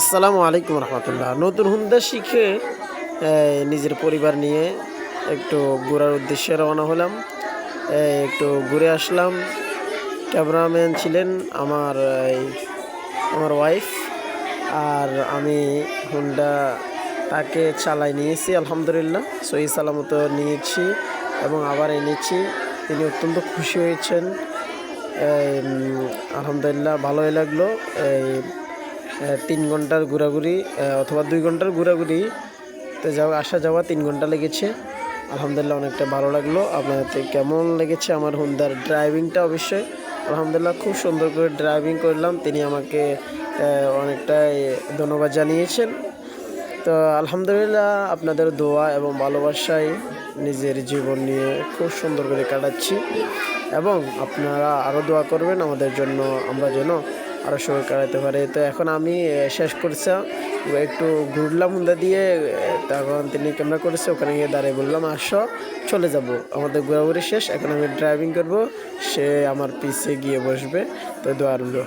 আসসালামু আলাইকুম রহমতুল্লাহ। নতুন হুন্দা শিখে নিজের পরিবার নিয়ে একটু ঘোরার উদ্দেশ্যে রওনা হলাম। একটু ঘুরে আসলাম। ক্যামেরাম্যান ছিলেন আমার আমার ওয়াইফ আর আমি হুন্ডা তাকে চালাই নিয়েছি, আলহামদুলিল্লাহ। সহি সালামত নিয়েছি এবং আবার এনেছি। তিনি অত্যন্ত খুশি হয়েছেন। আলহামদুলিল্লাহ ভালোই লাগল। এই তিন ঘণ্টার ঘোরাঘুরি অথবা দুই ঘণ্টার ঘোরাঘুরি। তো যাওয়া আসা যাওয়া তিন ঘণ্টা লেগেছে। আলহামদুলিল্লাহ অনেকটা ভালো লাগল। আপনাদের কেমন লেগেছে আমার হুন্দার ড্রাইভিংটা অবশ্যই আলহামদুলিল্লাহ খুব সুন্দর করে ড্রাইভিং করলাম। তিনি আমাকে অনেকটাই ধন্যবাদ জানিয়েছেন। তো আলহামদুলিল্লাহ আপনাদের দোয়া এবং ভালোবাসায় নিজের জীবন নিয়ে খুব সুন্দর করে কাটাচ্ছি। এবং আপনারা আরও দোয়া করবেন আমাদের জন্য। আমরা যেন আরও সময় কাটাতে পারে। তো এখন আমি শেষ করছি। একটু ঘুরলাম মুন্দা দিয়ে তখন তিনি ক্যামেরা করেছে, ওখানে গিয়ে দাঁড়িয়ে বললাম, আসো, চলে যাব। আমাদের ঘোরাঘুরি শেষ, এখন আমি ড্রাইভিং করব, সে আমার পিছে গিয়ে বসবে। তো দোয়া রইল।